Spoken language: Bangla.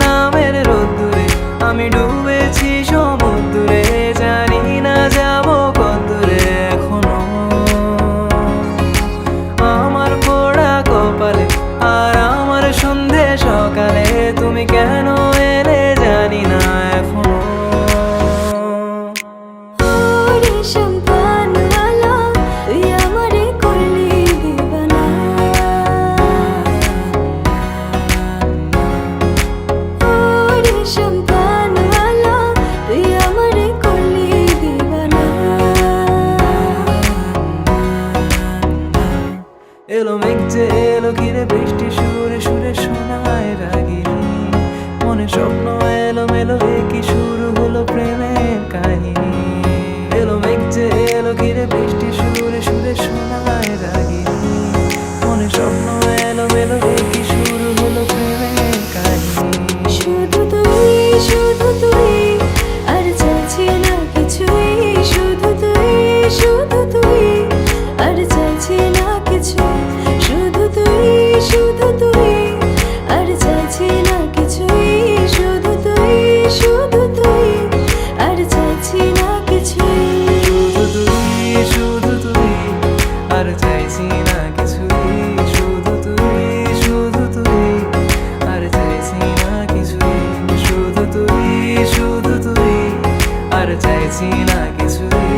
নামের রোদ্দুরে আমি ডুবেছি এলো মেঘ যে এলো ঘিরে বৃষ্টি সুরে সুরে শোনায় রাগিনী। মনে স্বপ্ন এলো মেলো কি শুরু হলো প্রেমের কাহিনী। এলো মেঘ যে এলো ঘিরে বৃষ্টি সুরে সুরে শোনায় রাগিনী। মনে স্বপ্ন এলো মেলো কি শুরু হলো প্রেমের কাহিনী। শুধু তুই শুধু তুই আর চাচ্ছি না কিছুই। শুধু তুই শুধু তুই চাইছি না কিছুই।